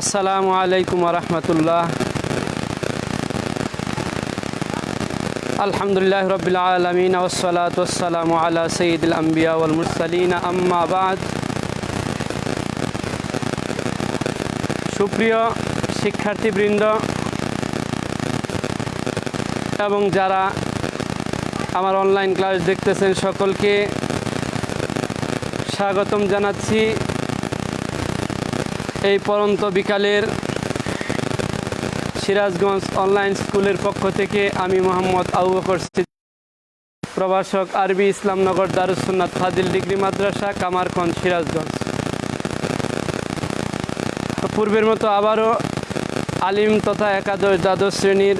আসসালামু আলাইকুম রহমতুল্লাহ। আলহামদুলিল্লাহ রবিল আলমিন ওসলাত ওসালাম আলা সঈদুল আম্বিয়া বাদ। সুপ্রিয় শিক্ষার্থীবৃন্দ এবং যারা আমার অনলাইন ক্লাস দেখতেছেন সকলকে স্বাগতম জানাচ্ছি। এই পরন্ত বিকালের সিরাজগঞ্জ অনলাইন স্কুলের পক্ষ থেকে আমি মোহাম্মদ আবু বকর প্রভাষক আরবি ইসলামনগর দারুসুন্নাত ফাজিল ডিগ্রি মাদ্রাসা কামারখন্দ সিরাজগঞ্জ। পূর্বের মতো আবারও আলিম তথা একাদশ দ্বাদশ শ্রেণির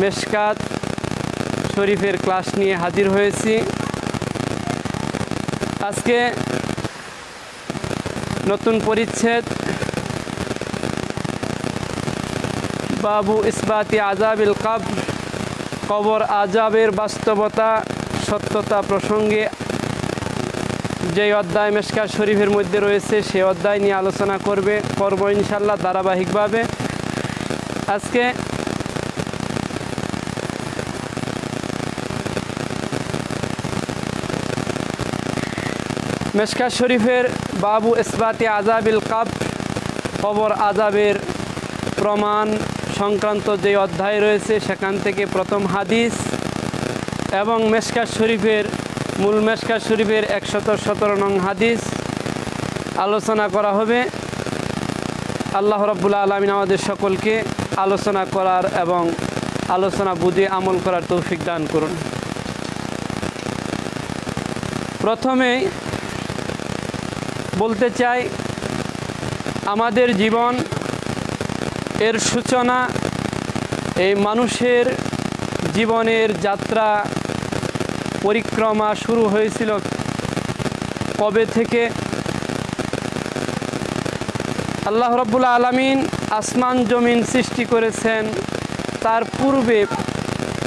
মেশকাত শরীফের ক্লাস নিয়ে হাজির হয়েছি। আজকে নতুন পরিচ্ছেদ। বাবু ইসবাতি আজাবিল কাব কবর আজাবের বাস্তবতা, সত্যতা প্রসঙ্গে যে অধ্যায় মেশকার শরীফের মধ্যে রয়েছে, সে অধ্যায় নিয়ে আলোচনা করবে, করব ইনশাল্লাহ ধারাবাহিকভাবে। আজকে মেশকা শরীফের বাবু ইসবাতি আজাবিল কাপ কবর আজাবের প্রমাণ সংক্রান্ত যে অধ্যায় রয়েছে, সেখান থেকে প্রথম হাদিস এবং মেশকা শরীফের, মূল মেশকা শরীফের একশত সতেরো নং হাদিস আলোচনা করা হবে। আল্লাহ রব্বুল্লা আলমিন আমাদের সকলকে আলোচনা করার এবং আলোচনা বুঝে আমল করার তৌফিক দান করুন। প্রথমেই বলতে চাই, আমাদের জীবন এর সূচনা, এই মানুষের জীবনের যাত্রা, পরিক্রমা শুরু হয়েছিল কবে থেকে? আল্লাহ রব্বুল্লা আলমিন আসমান জমিন সৃষ্টি করেছেন। তার পূর্বে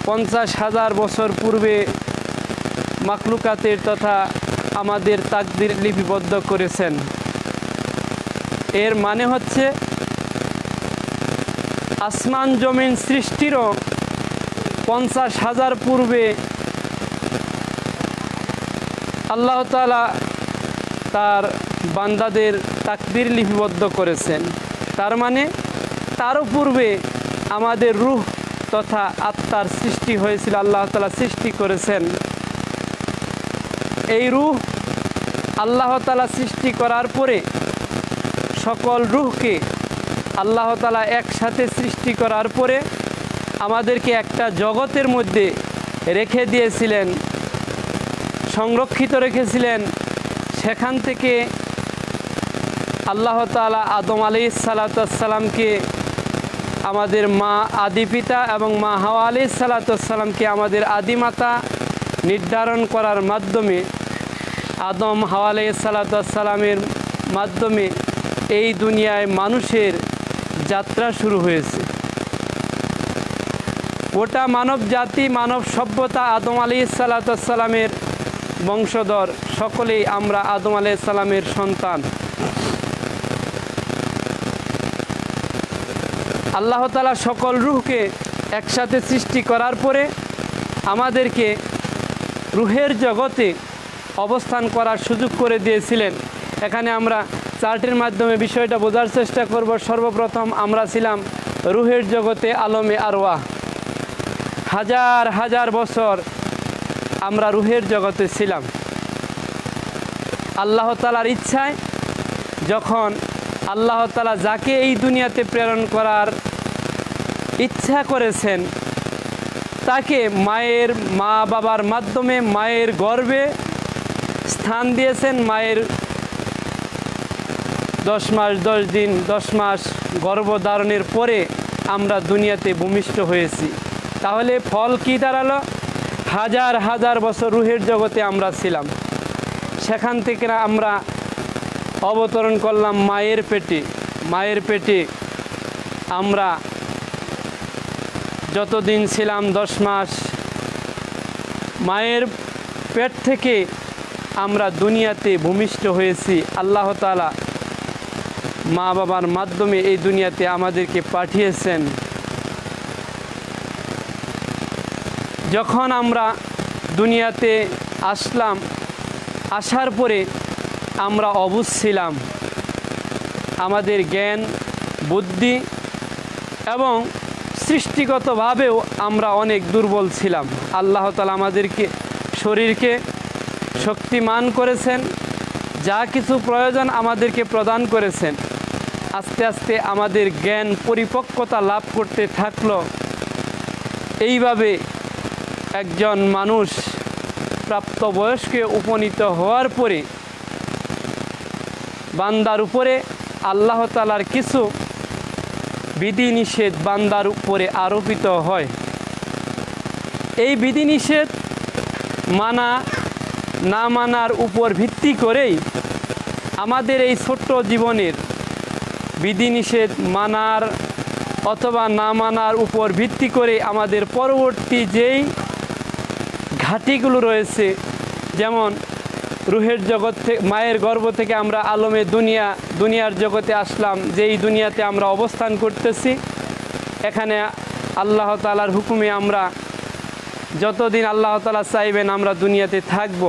পঞ্চাশ হাজার বছর পূর্বে মাকলুকাতের তথা আমাদের তাকদির লিপিবদ্ধ করেছেন। এর মানে হচ্ছে, আসমান জমিন সৃষ্টিরও পঞ্চাশ হাজার পূর্বে আল্লাহ তালা তার বান্দাদের তাকদির লিপিবদ্ধ করেছেন। তার মানে তারও পূর্বে আমাদের রুহ তথা আত্মার সৃষ্টি হয়েছিল, আল্লাহ তালা সৃষ্টি করেছেন। এই রুহ আল্লাহ তালা সৃষ্টি করার পরে সকল রুহকে আল্লাহ তালা একসাথে সৃষ্টি করার পরে আমাদেরকে একটা জগতের মধ্যে রেখে দিয়েছিলেন, সংরক্ষিত রেখেছিলেন। সেখান থেকে আল্লাহ তালা আদম আলি সালাতামকে আমাদের মা আদি পিতা এবং মা হাওয়া আলি সালাতামকে আমাদের আদিমাতা নির্ধারণ করার মাধ্যমে আদম হাওয়া আলি সালাতামের মাধ্যমে এই দুনিয়ায় মানুষের যাত্রা শুরু হয়েছে। গোটা মানব জাতি, মানব সভ্যতা আদম আলী সালাতামের বংশধর, সকলেই আমরা আদম আলি সালামের সন্তান। আল্লাহ তালা সকল রুহকে একসাথে সৃষ্টি করার পরে আমাদেরকে রুহের জগতে অবস্থান করার সুযোগ করে দিয়েছিলেন। এখানে আমরা চার্টের মাধ্যমে বিষয়টা বোঝার চেষ্টা করব। সর্বপ্রথম আমরা ছিলাম রুহের জগতে আলমে আরওয়া হাজার হাজার বছর আমরা রুহের জগতে ছিলাম। আল্লাহ তালার ইচ্ছায় যখন আল্লাহ তালা যাকে এই দুনিয়াতে প্রেরণ করার ইচ্ছা করেছেন, তাকে মায়ের মা বাবার মাধ্যমে, মায়ের গর্বে স্থান দিয়েছেন মায়ের দশ মাস, দশ দিন, দশ মাস গর্ভধারণের পরে আমরা দুনিয়াতে ভূমিষ্ঠ হয়েছি। তাহলে ফল কি দাঁড়াল? হাজার হাজার বছর রুহের জগতে আমরা ছিলাম। সেখান থেকে আমরা অবতরণ করলাম মায়ের পেটে। মায়ের পেটে আমরা যতদিন ছিলাম দশ মাস, মায়ের পেট থেকে আমরা দুনিয়াতে ভূমিষ্ঠ হয়েছি, আল্লাহ তালা মা বাবার মাধ্যমে এই দুনিয়াতে আমাদেরকে পাঠিয়েছেন। যখন আমরা দুনিয়াতে আসলাম, আসার পরে আমরা অবুঝ ছিলাম। আমাদের জ্ঞান, বুদ্ধি এবং সৃষ্টিগতভাবেও আমরা অনেক দুর্বল ছিলাম। আল্লাহ তালা আমাদেরকে, শরীরকে শক্তিমান করেছেন, যা কিছু প্রয়োজন আমাদেরকে প্রদান করেছেন। আস্তে আস্তে আমাদের জ্ঞান পরিপক্কতা লাভ করতে থাকল। এইভাবে একজন মানুষ প্রাপ্তবয়স্কে উপনীত হওয়ার পরে বান্দার উপরে আল্লাহ তালার কিছু বিধিনিষেধ বান্দার উপরে আরোপিত হয়। এই বিধিনিষেধ মানা না মানার উপর ভিত্তি করেই আমাদের এই ছোট্ট জীবনের বিধিনিষেধ মানার অথবা না মানার উপর ভিত্তি করে আমাদের পরবর্তী যেই ঘাটিগুলো রয়েছে, যেমন রুহের জগৎ থেকে মায়ের গর্ভ থেকে আমরা আলমে দুনিয়া, দুনিয়ার জগতে আসলাম, যেই দুনিয়াতে আমরা অবস্থান করতেছি, এখানে আল্লাহ তালার হুকুমে আমরা যতদিন আল্লাহ তালা চাইবেন আমরা দুনিয়াতে থাকব,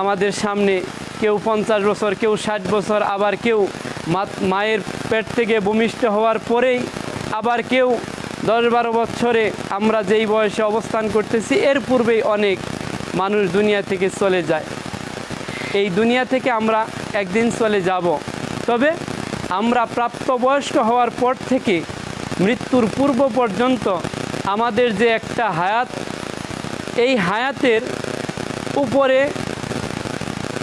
আমাদের সামনে কেউ পঞ্চাশ বছর, কেউ ষাট বছর, আবার কেউ মায়ের পেট থেকে ভূমিষ্ঠ হওয়ার পরেই আবার কেউ দশ বারো বছরে আমরা যেই বয়সে অবস্থান করতেছি, এর পূর্বেই অনেক মানুষ দুনিয়া থেকে চলে যায়। এই দুনিয়া থেকে আমরা একদিন চলে যাব। তবে আমরা প্রাপ্তবয়স্ক হওয়ার পর থেকে মৃত্যুর পূর্ব পর্যন্ত আমাদের যে একটা হায়াত, এই হায়াতের উপরে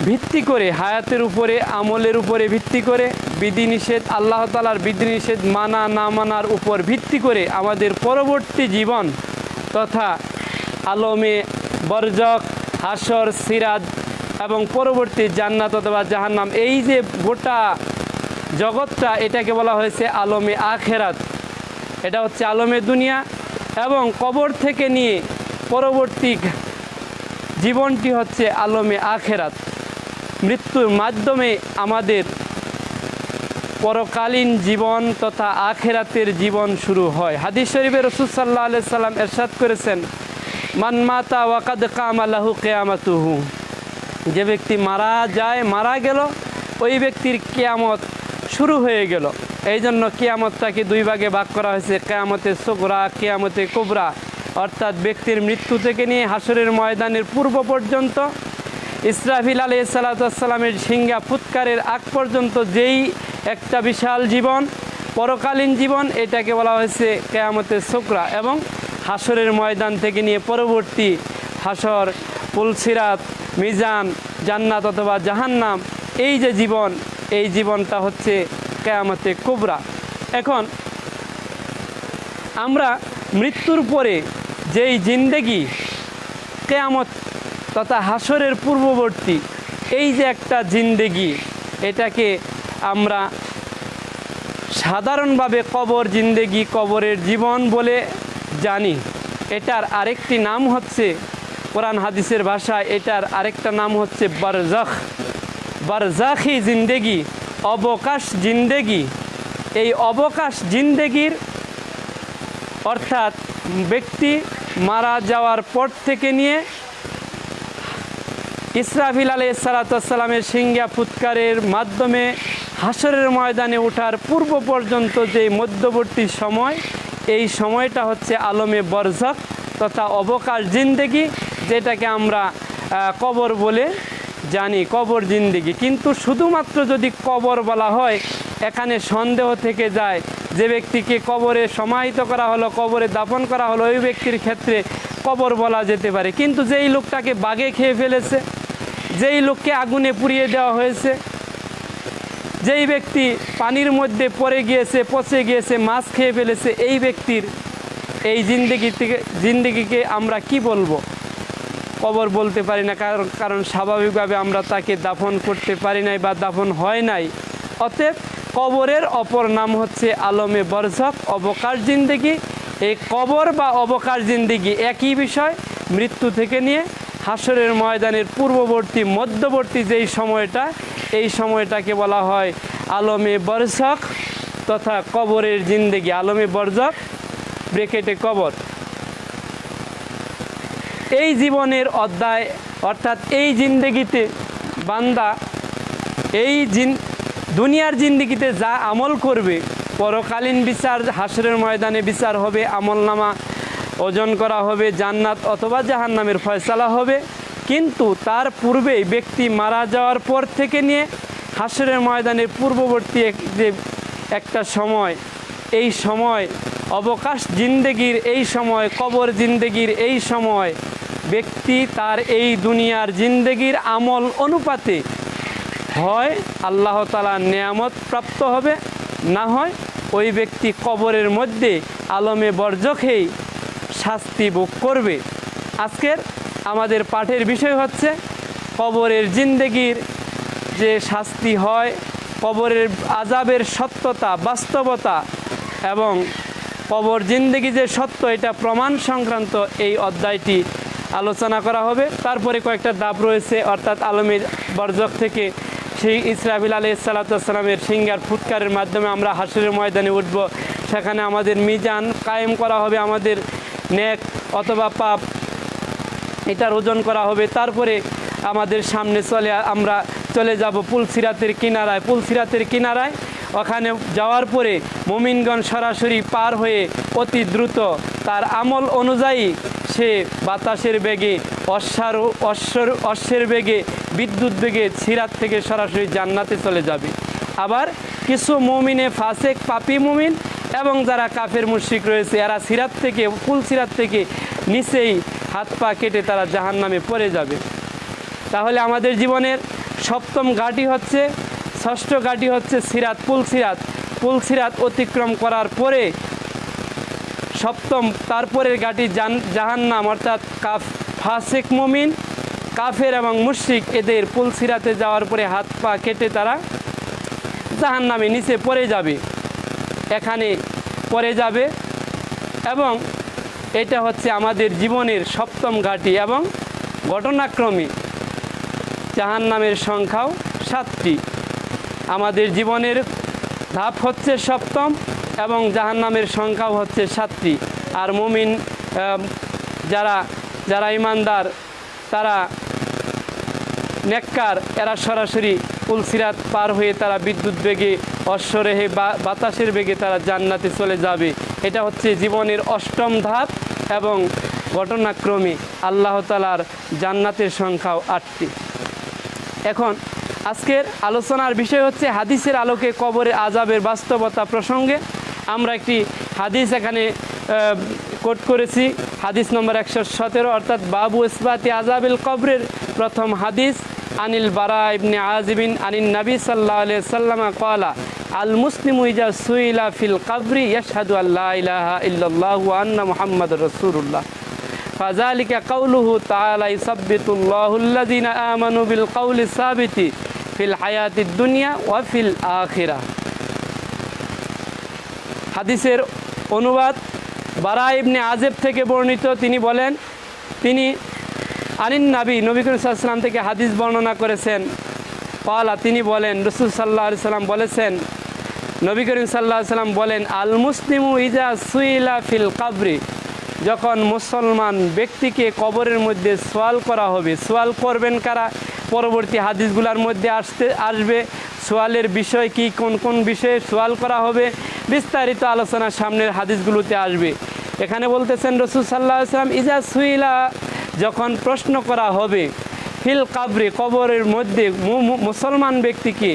ভিত্তি করে, হায়াতের উপরে, আমলের উপরে ভিত্তি করে, বিধিনিষেধ, আল্লাহ তালার বিধিনিষেধ মানা, না মানার উপর ভিত্তি করে আমাদের পরবর্তী জীবন তথা আলমে বরজক, হাসর, সিরাজ এবং পরবর্তী জান্নাত অথবা জাহান্নাম, এই যে গোটা জগৎটা, এটাকে বলা হয়েছে আলমে আখেরাত। এটা হচ্ছে আলমে দুনিয়া এবং কবর থেকে নিয়ে পরবর্তী জীবনটি হচ্ছে আলমে আখেরাত। মৃত্যুর মাধ্যমে আমাদের পরকালীন জীবন তথা আখেরাতের জীবন শুরু হয়। হাদিস শরীফের রসুল আলি সাল্লাম এরশাদ করেছেন মানমাতা ওয়াকাদ কামালাহু কেয়ামাতুহু। যে ব্যক্তি মারা যায়, মারা গেল, ওই ব্যক্তির কেয়ামত শুরু হয়ে গেল। এই জন্য কেয়ামতটাকে দুই ভাগে ভাগ করা হয়েছে কেয়ামতে সোগরা কেয়ামতে কোবরা। অর্থাৎ ব্যক্তির মৃত্যু থেকে নিয়ে হাসরের ময়দানের পূর্ব পর্যন্ত, ইসরাফিল আলি সাল্লাতামের সিঙ্গা ফুৎকারের আগ পর্যন্ত যেই একটা বিশাল জীবন, পরকালীন জীবন, এটাকে বলা হয়েছে কেয়ামতের সোকরা এবং হাসরের ময়দান থেকে নিয়ে পরবর্তী হাসর পুলসিরাত মিজান, জান্নাত অথবা জাহান্নাম, এই যে জীবন এই জীবনটা হচ্ছে কেয়ামতে কুবরা। এখন আমরা মৃত্যুর পরে যেই জিন্দেগি, কেয়ামত তথা হাসরের পূর্ববর্তী, এই যে একটা জিন্দেগি, এটাকে আমরা সাধারণভাবে কবর জিন্দেগি, কবরের জীবন বলে জানি। এটার আরেকটি নাম হচ্ছে কোরআন হাদিসের ভাষায়, এটার আরেকটা নাম হচ্ছে বারজাখ বারজাখি জিন্দেগি, অবকাশ জিন্দেগি। এই অবকাশ জিন্দেগির অর্থাৎ ব্যক্তি মারা যাওয়ার পর থেকে নিয়ে ইসরাফিল আলাই সালাতামের সিঙ্গা ফুৎকারের মাধ্যমে হাসরের ময়দানে ওঠার পূর্ব পর্যন্ত যে মধ্যবর্তী সময়, এই সময়টা হচ্ছে আলমে বরজক তথা অবকাশ জিন্দেগি, যেটাকে আমরা কবর বলে জানি কবর জিন্দেগি। কিন্তু শুধুমাত্র যদি কবর বলা হয়, এখানে সন্দেহ থেকে যায় যে ব্যক্তিকে কবরে সমাহিত করা হলো, কবরে দাপন করা হলো, ওই ব্যক্তির ক্ষেত্রে কবর বলা যেতে পারে। কিন্তু যেই লোকটাকে বাগে খেয়ে ফেলেছে, যেই লোককে আগুনে পুড়িয়ে দেওয়া হয়েছে, যেই ব্যক্তি পানির মধ্যে পড়ে গিয়েছে, পচে গিয়েছে, মাছ খেয়ে ফেলেছে, এই ব্যক্তির এই জিন্দগি থেকে জিন্দগিকে আমরা কি বলব? কবর বলতে পারি না, কারণ কারণ স্বাভাবিকভাবে আমরা তাকে দাফন করতে পারি নাই বা দাফন হয় নাই। অতএব কবরের অপর নাম হচ্ছে আলমে বরজক, অবকাশ জিন্দেগি। এই কবর বা অবকাশ জিন্দেগি একই বিষয়, মৃত্যু থেকে নিয়ে হাসরের ময়দানের পূর্ববর্তী, মধ্যবর্তী যেই সময়টা, এই সময়টাকে বলা হয় আলমে বরজক তথা কবরের জিন্দেগি। আলমে বরজক ব্রেকেটে কবর। এই জীবনের অধ্যায়, অর্থাৎ এই জিন্দেগিতে বান্দা, এই জিন, দুনিয়ার জিন্দিগিতে যা আমল করবে, পরকালীন বিচার, হাসরের ময়দানে বিচার হবে আমল নামা ওজন করা হবে, জান্নাত অথবা জাহান্নামের ফয়সালা হবে। কিন্তু তার পূর্বেই ব্যক্তি মারা যাওয়ার পর থেকে নিয়ে হাসরের ময়দানের পূর্ববর্তী যে একটা সময় এই সময়, অবকাশ জিন্দেগির এই সময়, কবর জিন্দেগির এই সময়, ব্যক্তি তার এই দুনিয়ার জিন্দেগির আমল অনুপাতে হয়, আল্লাহ তালার নেয়ামত প্রাপ্ত হবে, না হয় ওই ব্যক্তি কবরের মধ্যে আলমে বর্জকেই শাস্তি ভোগ করবে। আজকের আমাদের পাঠের বিষয় হচ্ছে, কবরের জিন্দেগির যে শাস্তি হয়, কবরের আজাবের সত্যতা, বাস্তবতা এবং কবর জিন্দেগি যে সত্য, এটা প্রমাণ সংক্রান্ত এই অধ্যায়টি আলোচনা করা হবে। তারপরে কয়েকটা দাব রয়েছে, অর্থাৎ আলমীর বর্জক থেকে সেই ইসরাফিল আলী সালাতামের সিঙ্গার ফুৎকারের মাধ্যমে আমরা হাসিরের ময়দানে উঠব। সেখানে আমাদের মিজান কায়েম করা হবে, আমাদের নেক অথবা পাপ এটার ওজন করা হবে। তারপরে আমাদের সামনে চলে, আমরা চলে যাব পুলসিরাতের কিনারায়। পুলসিরাতের কিনারায় ওখানে যাওয়ার পরে মোমিনগণ সরাসরি পার হয়ে অতি দ্রুত তার আমল অনুযায়ী সে বাতাসের বেগে, অশ্বার, অশ্বর, অশ্বের বেগে, বিদ্যুৎ বেগে সিরাত থেকে সরাসরি জান্নাতে চলে যাবে। আবার কিছু মুমিনে ফাসেক, পাপি মুমিন এবং যারা কাফের মুশিক রয়েছে, এরা সিরাত থেকে, ফুল সিরাত থেকে নিচেই হাত পা কেটে তারা জাহান নামে পড়ে যাবে। তাহলে আমাদের জীবনের সপ্তম ঘাটি হচ্ছে ষষ্ঠ ঘাটি হচ্ছে সিরাত, পুল সিরাত। পুল সিরাত অতিক্রম করার পরে সপ্তম, তারপরের ঘাটি জান, জাহান্নাম, অর্থাৎ কাফ, ফাসেক মমিন, কাফের এবং মুশরিক, এদের পুল সিরাতে যাওয়ার পরে হাত পা কেটে তারা জাহান্নামে নিচে পড়ে যাবে। এখানে পড়ে যাবে এবং এটা হচ্ছে আমাদের জীবনের সপ্তম ঘাটি এবং ঘটনাক্রমে জাহান্নামের সংখ্যাও সাতটি। আমাদের জীবনের ধাপ হচ্ছে সপ্তম এবং জাহান্নামের সংখ্যাও হচ্ছে সাতটি। আর মুমিন যারা যারা ইমানদার, তারা নেককার, এরা সরাসরি পুলসিরাত পার হয়ে তারা বিদ্যুৎ বেগে, অশ্বরেহে বাতাসের বেগে তারা জান্নাতে চলে যাবে। এটা হচ্ছে জীবনের অষ্টম ধাপ এবং ঘটনাক্রমে আল্লাহ তালার জান্নাতের সংখ্যাও আটটি। এখন আজকের আলোচনার বিষয় হচ্ছে হাদিসের আলোকে কবরে আজাবের বাস্তবতা প্রসঙ্গে আমরা একটি হাদিস এখানে কোট করেছি হাদিস নম্বর একশো সতেরো অর্থাৎ বাবু ইসবাতি আজাবিল কবরের প্রথম হাদিস আনিল বারা ইবনে আজিবিন আনিন নবী সাল্লাহ আলিয়া সাল্লামা কলা আল মুসলিম ইজা সুইলা ফিল কাবরি ইয়াশহাদু আল্লাহ ইলাহা ইল্লাল্লাহু আন্না মুহাম্মদ রাসূলুল্লাহ فذلك قوله تعالى يثبت الله الذين آمنوا بالقول الثابت ফিল হায়াতি দুনিয়া ওয়া ফিল আখিরা। হাদিসের অনুবাদ বারা ইবনে আজেব থেকে বর্ণিত, তিনি বলেন, তিনি আনিন নাবি, নবী করিম থেকে হাদিস বর্ণনা করেছেন। পালা তিনি বলেন, রসুল সাল্লাহ সাল্লাম বলেছেন, নবী করিম সাল্লাহ সাল্লাম বলেন আল মুসলিমু ইজা সুইলা ফিল কাবরি, যখন মুসলমান ব্যক্তিকে কবরের মধ্যে সোয়াল করা হবে, সোয়াল করবেন কারা? পরবর্তী হাদিসগুলোর মধ্যে আসতে, আসবে। সোয়ালের বিষয় কি, কোন কোন বিষয়ে সোয়াল করা হবে, বিস্তারিত আলোচনা সামনের হাদিসগুলোতে আসবে। এখানে বলতেছেন রসুল সাল্লাহ সাল্লাম ইজা সুইলা যখন প্রশ্ন করা হবে, ফিল কাবরে কবরের মধ্যে মুসলমান ব্যক্তিকে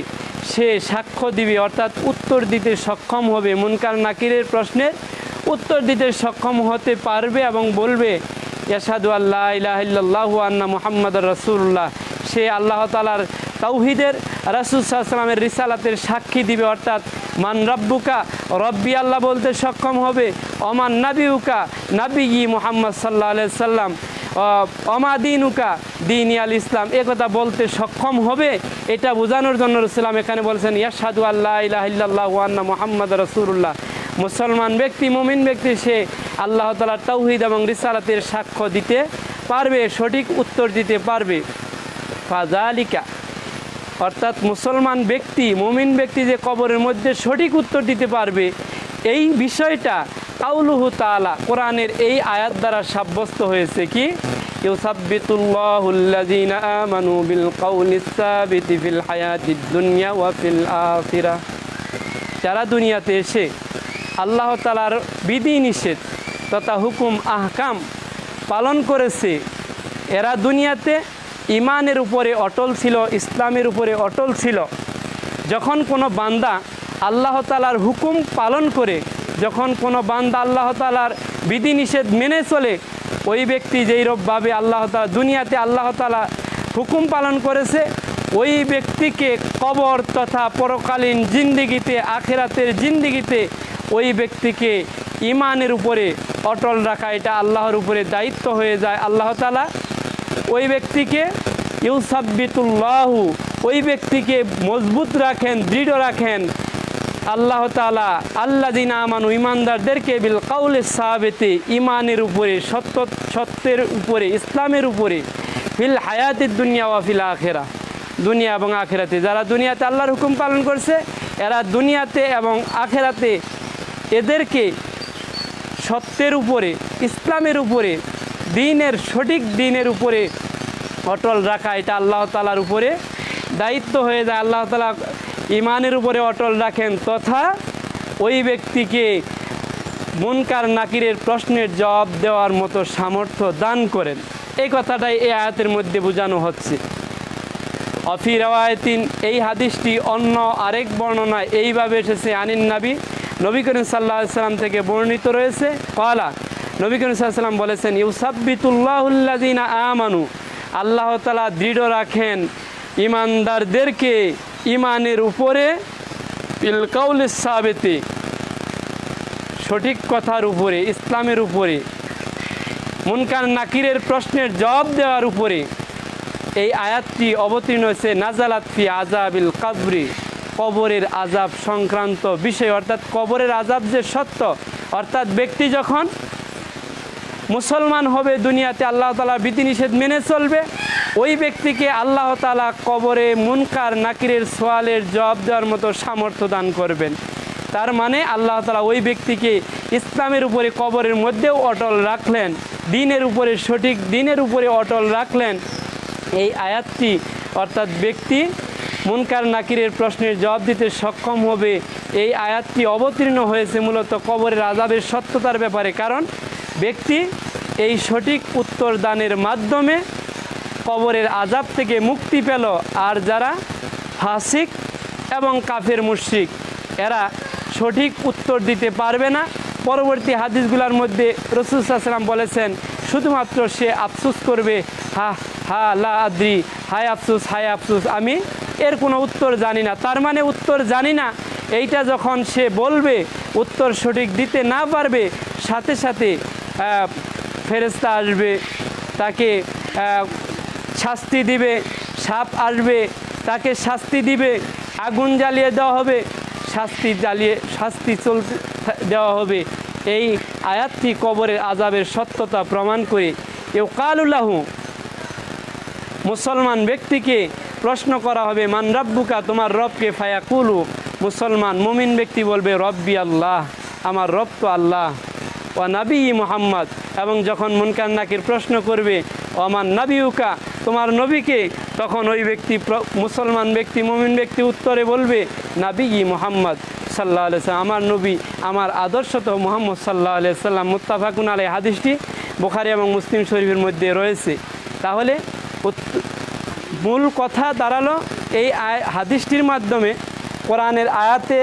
সে সাক্ষ্য দিবে, অর্থাৎ উত্তর দিতে সক্ষম হবে। মুনকার নাকিরের প্রশ্নের উত্তর দিতে সক্ষম হতে পারবে এবং বলবে ইয়াসাদু আল্লাহ ইলাহিল্লাহু আন্না মুহাম্মদ রসুল্লাহ সে আল্লাহ তালার তাওহিদের রাসুল সাল্লামের রিসালাতের সাক্ষী দিবে, অর্থাৎ মান রব্বুকা, রব্বি আল্লাহ বলতে সক্ষম হবে অমান নাবিউকা নাবি মুহাম্মদ সাল্লাহ সাল্লাম অমা দিনুকা, দিন আল ইসলাম, এ কথা বলতে সক্ষম হবে, এটা বোঝানোর জন্য রসুলাম এখানে বলছেন ইয়াসাদু আল্লাহ ইলাহিল্লাহ আন্না মোহাম্মদ রসুল্লাহ মুসলমান ব্যক্তি, মমিন ব্যক্তি, সে আল্লাহ তালার তৌহিদ এবং রিসালাতের সাক্ষ্য দিতে পারবে, সঠিক উত্তর দিতে পারবে। ফাজালিকা। অর্থাৎ মুসলমান ব্যক্তি, মুমিন ব্যক্তি যে কবরের মধ্যে সঠিক উত্তর দিতে পারবে, এই বিষয়টা কাউলুহু তাআলা কোরআনের এই আয়াত দ্বারা সাব্যস্ত হয়েছে কি? যারা দুনিয়াতে এসে আল্লাহ তালার বিধি নিষেধ তথা হুকুম, আহকাম পালন করেছে, এরা দুনিয়াতে ইমানের উপরে অটল ছিল, ইসলামের উপরে অটল ছিল। যখন কোনো বান্দা আল্লাহ তালার হুকুম পালন করে, যখন কোনো বান্দা আল্লাহ তালার বিধিনিষেধ মেনে চলে, ওই ব্যক্তি যেই রূপভাবে আল্লাহ তালা দুনিয়াতে আল্লাহ তালা হুকুম পালন করেছে, ওই ব্যক্তিকে কবর তথা পরকালীন জিন্দিগিতে, আখেরাতের জিন্দিগিতে ওই ব্যক্তিকে ইমানের উপরে অটল রাখা, এটা আল্লাহর উপরে দায়িত্ব হয়ে যায়। আল্লাহ তালা ওই ব্যক্তিকে ইউসাব্বিতুল্লাহু, ওই ব্যক্তিকে মজবুত রাখেন, দৃঢ় রাখেন। আল্লাহ তালা আল্লা দিন আমানু ইমানদারদেরকে বিল কাউলে সাহাবেতে ইমানের উপরে, সত্য, সত্যের উপরে, ইসলামের উপরে, ফিল হায়াতের দুনিয়া ওয়া ফিল আখেরা। দুনিয়া এবং আখেরাতে, যারা দুনিয়াতে আল্লাহর হুকুম পালন করছে, এরা দুনিয়াতে এবং আখেরাতে এদেরকে সত্যের উপরে, ইসলামের উপরে দিনের সঠিক দিনের উপরে অটল রাখা, এটা আল্লাহ তালার উপরে দায়িত্ব হয়ে যায়। আল্লাহ তালা ইমানের উপরে অটল রাখেন তথা ওই ব্যক্তিকে মুনকার নাকিরের প্রশ্নের জবাব দেওয়ার মতো সামর্থ্য দান করেন। এই কথাটাই এই আয়াতের মধ্যে বোঝানো হচ্ছে। অফি রওয়ায়তিন, এই হাদিসটি অন্য আরেক বর্ণনায় এইভাবে এসেছে, আনিন নাবি, নবী করিম সাল্লাহ সাল্লাম থেকে বর্ণিত রয়েছে কলা নবী করিম সাল্লাম বলেছেন ইউসাব্বিতুল্লাহুল্লাদিনা আমানু। আল্লাহ তালা দৃঢ় রাখেন ইমানদারদেরকে ইমানের উপরে ইলকাউল সাবেতে, সঠিক কথার উপরে, ইসলামের উপরে, মুনকার নাকিরের প্রশ্নের জবাব দেওয়ার উপরে। এই আয়াতটি অবতীর্ণ হয়েছে, নাজালাত ফি আজাবিল কাবরি। কবরের আজাব সংক্রান্ত বিষয়, অর্থাৎ কবরের আজাব যে সত্য, অর্থাৎ ব্যক্তি যখন মুসলমান হবে দুনিয়াতে আল্লাহ তালা বিধিনিষেধ মেনে চলবে। ওই ব্যক্তিকে আল্লাহ তালা কবরে মুনকার নাকিরের সোয়ালের জবাব দেওয়ার মতো সামর্থ্য দান করবেন। তার মানে আল্লাহ তালা ওই ব্যক্তিকে ইসলামের উপরে কবরের মধ্যেও অটল রাখলেন, দিনের উপরে সঠিক দিনের উপরে অটল রাখলেন। এই আয়াতটি অর্থাৎ ব্যক্তি মুনকার নাকিরের প্রশ্নের জবাব দিতে সক্ষম হবে। এই আয়াতটি অবতীর্ণ হয়েছে মূলত কবরের আজাবের সত্যতার ব্যাপারে। কারণ ব্যক্তি এই সঠিক উত্তর দানের মাধ্যমে কবরের আজাব থেকে মুক্তি পেল। আর যারা ফাসিক এবং কাফের মুশরিক, এরা সঠিক উত্তর দিতে পারবে না। পরবর্তী হাদিসগুলোর মধ্যে রসুলাম বলেছেন, শুধুমাত্র সে আফসুস করবে, হা হা, লা আদ্রি, হায় আফসুস হায় আফসুস, আমি এর কোনো উত্তর জানি না। তার মানে উত্তর জানি না। এইটা যখন সে বলবে, উত্তর সঠিক দিতে না পারবে, সাথে সাথে ফেরেস্তা আসবে, তাকে শাস্তি দিবে, সাপ আসবে, তাকে শাস্তি দিবে, আগুন জ্বালিয়ে দেওয়া হবে, শাস্তি জ্বালিয়ে, শাস্তি চলতে দেওয়া হবে। এই আয়াতটি কবরের আজাবের সত্যতা প্রমাণ করে। এও কালুল্লাহু মুসলমান ব্যক্তিকে প্রশ্ন করা হবে, মান রব্বুকা? তোমার রবকে, ফায়াকুলু, মুসলমান মুমিন ব্যক্তি বলবে, রব্বি আল্লাহ, আমার রব তো আল্লাহ। ও নাবি মোহাম্মদ। এবং যখন মুনকার নাকির প্রশ্ন করবে আমার নাবিউকা? তোমার নবীকে তখন ওই ব্যক্তি মুসলমান ব্যক্তি, মুমিন ব্যক্তি উত্তরে বলবে, নাবি ই মোহাম্মদ সাল্লাহ আলিয়া আমার নবী, আমার আদর্শ তো মোহাম্মদ সাল্লাহ আলিয়া সাল্লাম। মুত্তাফাকুন আলী হাদিসটি বোখারি এবং মুসলিম শরীফের মধ্যে রয়েছে। তাহলে মূল কথা দাঁড়াল এই হাদিসটির মাধ্যমে। কোরআনের আয়াতে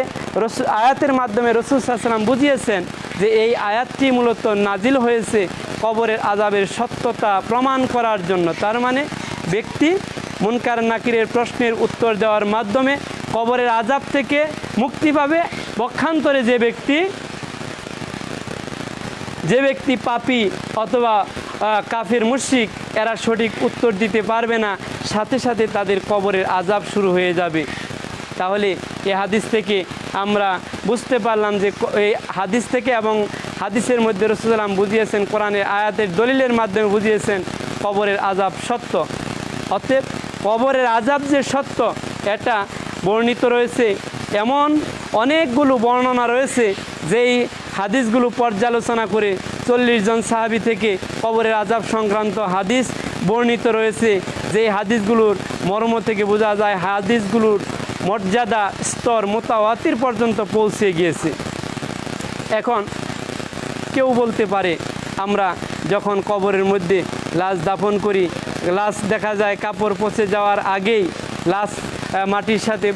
আয়াতের মাধ্যমে রসুল সাল্লাম বুঝিয়েছেন যে এই আয়াতটি মূলত নাজিল হয়েছে কবরের আজাবের সত্যতা প্রমাণ করার জন্য। তার মানে ব্যক্তি মুনকার নাকিরের প্রশ্নের উত্তর দেওয়ার মাধ্যমে কবরের আজাব থেকে মুক্তি পাবে। পক্ষান্তরে যে ব্যক্তি যে ব্যক্তি পাপি অথবা কাফের মুশিক এরা সঠিক উত্তর দিতে পারবে না। সাথে সাথে তাদের কবরের আজাব শুরু হয়ে যাবে। তাহলে এই হাদিস থেকে আমরা বুঝতে পারলাম যে এই হাদিস থেকে এবং হাদিসের মধ্যে রসুলাম বুঝিয়েছেন কোরআনের আয়াতের দলিলের মাধ্যমে বুঝিয়েছেন কবরের আজাব সত্য। অতএব কবরের আজাব যে সত্য, এটা বর্ণিত রয়েছে এমন অনেকগুলো বর্ণনা রয়েছে যেই হাদিসগুলো পর্যালোচনা করে চল্লিশ জন সাহাবি থেকে কবরের আজাব সংক্রান্ত হাদিস বর্ণিত রয়েছে। যেই হাদিসগুলোর মর্ম থেকে বোঝা যায়, হাদিসগুলোর মর্যাদা স্তর মোতাওয়াতির পর্যন্ত পৌঁছে গিয়েছে। এখন কেউ বলতে পারে, আমরা যখন কবরের মধ্যে লাশ দাফন করি, লাশ দেখা যায় কাপড় পচে যাওয়ার আগেই লাশ মাটির সাথে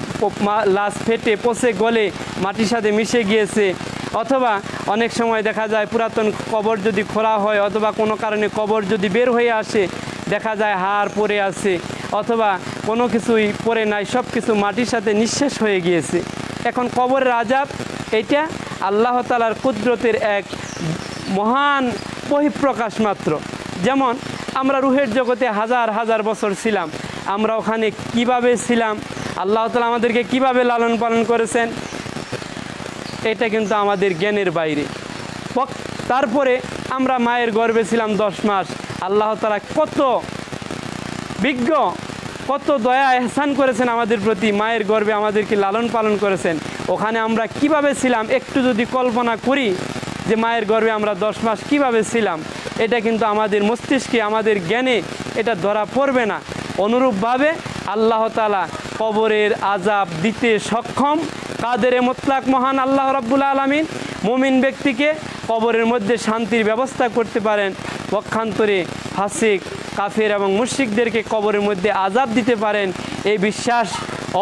লাশ ফেটে পচে গলে মাটির সাথে মিশে গিয়েছে। অথবা অনেক সময় দেখা যায় পুরাতন কবর যদি খোলা হয়, অথবা কোনো কারণে কবর যদি বের হয়ে আসে, দেখা যায় হাড় পড়ে আছে। অথবা কোনো কিছুই পড়ে নাই সব কিছু মাটির সাথে নিঃশেষ হয়ে গিয়েছে। এখন কবরের আজাব এটা আল্লাহ তালার কুদরতের এক মহান বহিঃপ্রকাশ মাত্র। যেমন, আমরা রুহের জগতে হাজার হাজার বছর ছিলাম। আমরা ওখানে কীভাবে ছিলাম? আল্লাহ তালা আমাদেরকে কীভাবে লালন পালন করেছেন? এটা কিন্তু আমাদের জ্ঞানের বাইরে। তারপরে আমরা মায়ের গর্ভে ছিলাম দশ মাস। আল্লাহ তালা কত বিজ্ঞ, কত দয়া এহসান করেছেন আমাদের প্রতি, মায়ের গর্বে আমাদেরকে লালন পালন করেছেন। ওখানে আমরা কীভাবে ছিলাম, একটু যদি কল্পনা করি যে মায়ের গর্ভে আমরা দশ মাস কীভাবে ছিলাম, এটা কিন্তু আমাদের মস্তিষ্কে, আমাদের জ্ঞানে এটা ধরা পড়বে না। অনুরূপভাবে আল্লাহ তালা কবরের আজাব দিতে সক্ষম, কাদের মোতলাক মহান আল্লাহ রাব্বুল আলমিন, মুমিন ব্যক্তিকে কবরের মধ্যে শান্তির ব্যবস্থা করতে পারেন। পক্ষান্তরে ফাসিক কাফের এবং মুশরিকদেরকে কবরের মধ্যে আজাব দিতে পারেন, এই বিশ্বাস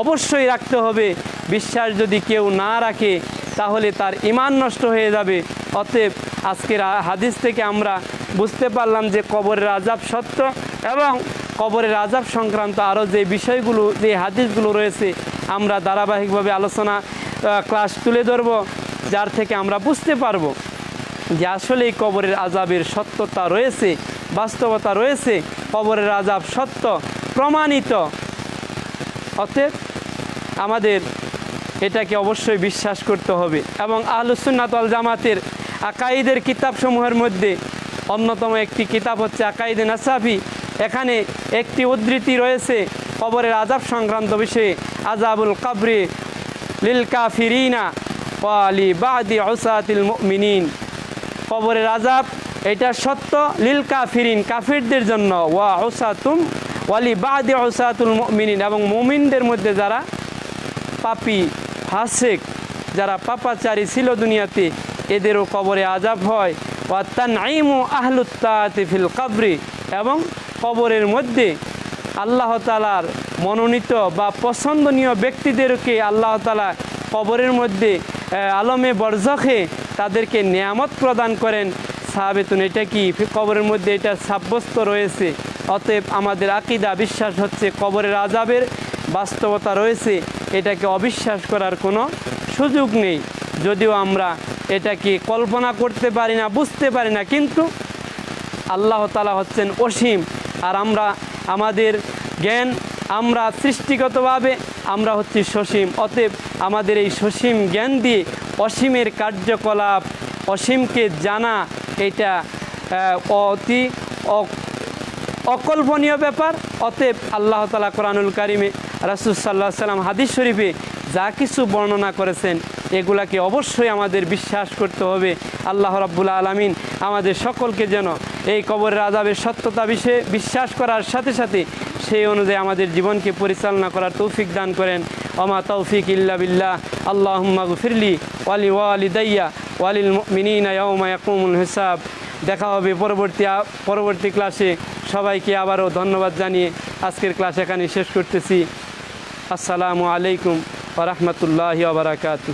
অবশ্যই রাখতে হবে। বিশ্বাস যদি কেউ না রাখে, তাহলে তার ইমান নষ্ট হয়ে যাবে। অতএব আজকের হাদিস থেকে আমরা বুঝতে পারলাম যে কবরের আজাব সত্য এবং কবরের আজাব সংক্রান্ত আরও যে বিষয়গুলো, যে হাদিসগুলো রয়েছে, আমরা ধারাবাহিকভাবে আলোচনা ক্লাস তুলে ধরব, যার থেকে আমরা বুঝতে পারব যে আসলে এই কবরের আজাবের সত্যতা রয়েছে বাস্তবতা রয়েছে, কবরের আজাব সত্য, প্রমাণিত। অতএব আমাদের এটাকে অবশ্যই বিশ্বাস করতে হবে এবং আহলুসুন্নাতল জামাতের আকাইদের কিতাবসমূহের মধ্যে অন্যতম একটি কিতাব হচ্ছে আকাইদে নাসাফি। এখানে একটি উদ্ধৃতি রয়েছে, কবরের আজাব সংক্রান্ত বিষয়ে আজাবুল কাবরে লিল কাফিরিনা ওয়ালি বাদি ওসাতিল মুমিনিন। কবরের আজাব এটা সত্য, লিল কাফিরিন, কাফিরদের জন্য, ওয়া ওসাতুম ওয়ালি বাদি ওসাতুল মিনিন এবং মুমিনদের মধ্যে যারা পাপি, ফাসেক, যারা পাপাচারী ছিল দুনিয়াতে, এদেরও কবরে আজাব হয়। ওয়াত্তান আইমু আহলুত্তাতে ফিল কাবরি, এবং কবরের মধ্যে আল্লাহ তালার মনোনীত বা পছন্দনীয় ব্যক্তিদেরকে আল্লাহ তালা কবরের মধ্যে আলমে বরজখে তাদেরকে নিয়ামত প্রদান করেন। সাহাবেতুন এটা কি? কবরের মধ্যে এটা সাব্যস্ত রয়েছে। অতএব আমাদের আকিদা, বিশ্বাস হচ্ছে কবরের আজাবের বাস্তবতা রয়েছে। এটাকে অবিশ্বাস করার কোনো সুযোগ নেই। যদিও আমরা এটাকে কল্পনা করতে পারি না, বুঝতে পারি না, কিন্তু আল্লাহ তালা হচ্ছেন অসীম। আর আমরা, আমাদের জ্ঞান আমরা সৃষ্টিগতভাবে আমরা হচ্ছি সসীম। অতএব আমাদের এই সসীম জ্ঞান দিয়ে অসীমের কার্যকলাপ অসীমকে জানা এটা অতি অকল্পনীয় ব্যাপার। অতএব আল্লাহ তালা কোরআনুল কারিমে রাসুল সাল্লাহ সাল্লাম হাদিস শরীফে যা কিছু বর্ণনা করেছেন, এগুলাকে অবশ্যই আমাদের বিশ্বাস করতে হবে। আল্লাহ রাব্বুল আলমিন আমাদের সকলকে যেন এই কবরের আজাবের সত্যতা বিষয়ে বিশ্বাস করার সাথে সাথে সেই অনুযায়ী আমাদের জীবনকে পরিচালনা করার তৌফিক দান করেন। অমা তৌফিক ইল্লা বিল্লাহ। আল্লাহ ফিরলি ওয়ালি ওয়ালি দাইয়া ওয়ালিল মিনিনা ইয়াউমা ইয়াকুমুল হিসাব। দেখা হবে পরবর্তী পরবর্তী ক্লাসে। সবাইকে আবারও ধন্যবাদ জানিয়ে আজকের ক্লাস এখানে শেষ করতেছি। আসসালামু আলাইকুম ওরহমতুল্লাহ বারাকাতু